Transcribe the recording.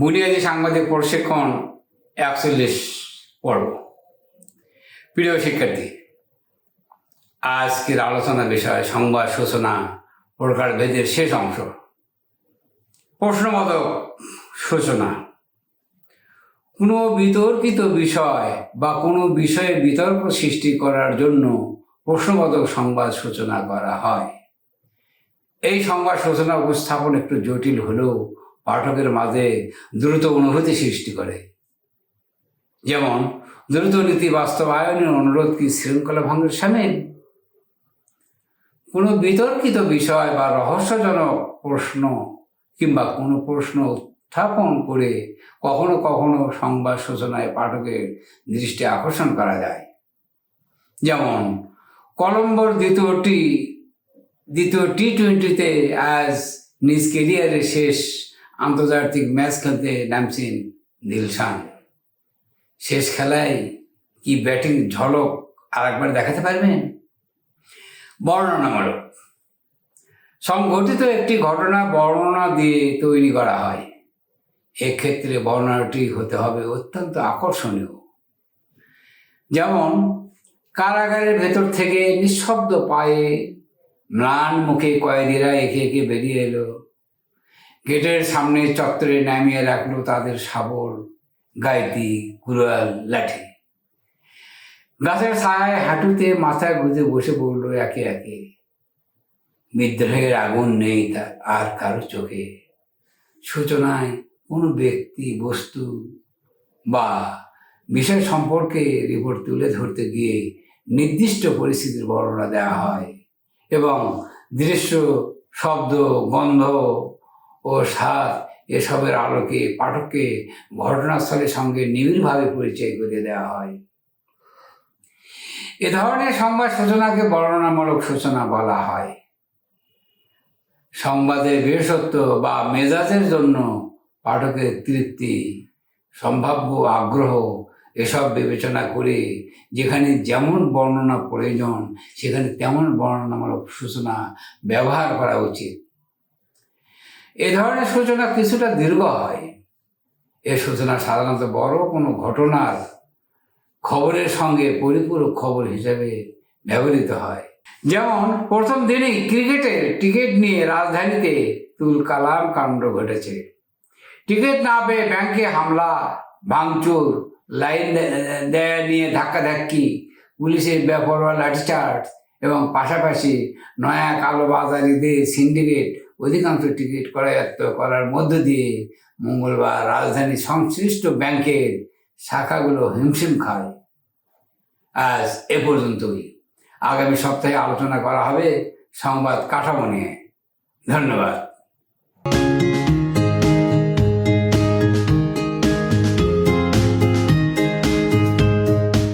বুনিয়াদী সাংবাদিক প্রশিক্ষণ একচল্লিশ পর্ব। প্রিয় শিক্ষার্থী, আজকের আলোচনা বিষয় সংবাদ সূচনা প্রকারভেদের শেষ অংশ। প্রশ্নবোধক সূচনা। কোনো বিতর্কিত বিষয় বা কোনো বিষয়ে বিতর্ক সৃষ্টি করার জন্য প্রশ্নবোধক সংবাদ সূচনা করা হয়। এই সংবাদ সূচনা উপস্থাপন একটু জটিল হলেও পাঠকের মাঝে দ্রুত অনুভূতি সৃষ্টি করে। যেমন, দ্রুত নীতি বাস্তবায়নের অনুরোধ কি শৃঙ্খলা ভঙ্গের সামিল? কোনো বিতর্কিত বিষয় বা রহস্যজনক প্রশ্ন কিংবা কোনো প্রশ্ন উত্থাপন করে কখনো কখনো সংবাদ সূচনায় পাঠকের দৃষ্টি আকর্ষণ করা যায়। যেমন, কলম্বোর দ্বিতীয়টি, দ্বিতীয় টি টোয়েন্টিতে আজ নিজ কেরিয়ারের শেষ আন্তর্জাতিক ম্যাচ খেলতে নামছেন দিলশান। শেষ খেলায় কি ব্যাটিং ঝলক আর একবার দেখাতে পারবেন? বর্ণনামূলক। সংঘটিত একটি ঘটনা বর্ণনা দিয়ে তৈরি করা হয়। এক্ষেত্রে বর্ণনাটি হতে হবে অত্যন্ত আকর্ষণীয়। যেমন, কারাগারের ভেতর থেকে নিঃশব্দ পায়ে ম্লান মুখে কয়েদিরা একে একে বেরিয়ে এলো। গেটের সামনে চত্বরে নামিয়ে রাখল তাদের শাবল গাইতি কুড়াল, লাঠি। গাছের ছায় হাঁটুতে মাথায় গুঁজে বসে পড়ল একে একে। বিদ্রোহের আগুন নেই তা আর কারও চোখে। সূচনায় কোনো ব্যক্তি, বস্তু বা বিষয় সম্পর্কে রিপোর্ট তুলে ধরতে গিয়ে নির্দিষ্ট পরিস্থিতির বর্ণনা দেওয়া হয় এবং দৃশ্য, শব্দ, গন্ধ ও স্বাদ এসবের আলোকে পাঠককে ঘটনাস্থলের সঙ্গে নিবিড়ভাবে পরিচয় করে দেওয়া হয়। এ ধরনের সংবাদ সূচনাকে বর্ণনামূলক সূচনা বলা হয়। সংবাদের বিশেষত্ব বা মেজাজের জন্য পাঠকের তৃপ্তি, সম্ভাব্য আগ্রহ এসব বিবেচনা করে যেখানে যেমন বর্ণনা প্রয়োজন, সেখানে তেমন বর্ণনামূলক সূচনা ব্যবহার করা উচিত। এ ধরনের সূচনা কিছুটা দীর্ঘ হয়। এ সূচনা সাধারণত বড় কোনো ঘটনার খবরের সঙ্গে পরিপূরক খবর হিসেবে ব্যবহৃত হয়। যেমন, প্রথম দিনেই ক্রিকেটের টিকিট নিয়ে রাজধানীতে তুল কালাম কাণ্ড ঘটেছে। টিকিট না পেয়ে ব্যাংকে হামলা, ভাঙচুর, লাইন দেয়া নিয়ে ধাক্কাধাক্কি, পুলিশের বেপরোয়া লাঠিচার্জ এবং পাশাপাশি নয়া কালোবাজারিদের সিন্ডিকেট অধিকাংশ টিকিট করায়ত্ত করার মধ্য দিয়ে মঙ্গলবার রাজধানী সংশ্লিষ্ট ব্যাংকের শাখাগুলো হিমশিম খায়। আজ এ পর্যন্তই। আগামী সপ্তাহে আলোচনা করা হবে সংবাদ কাঠামো নিয়ে। ধন্যবাদ।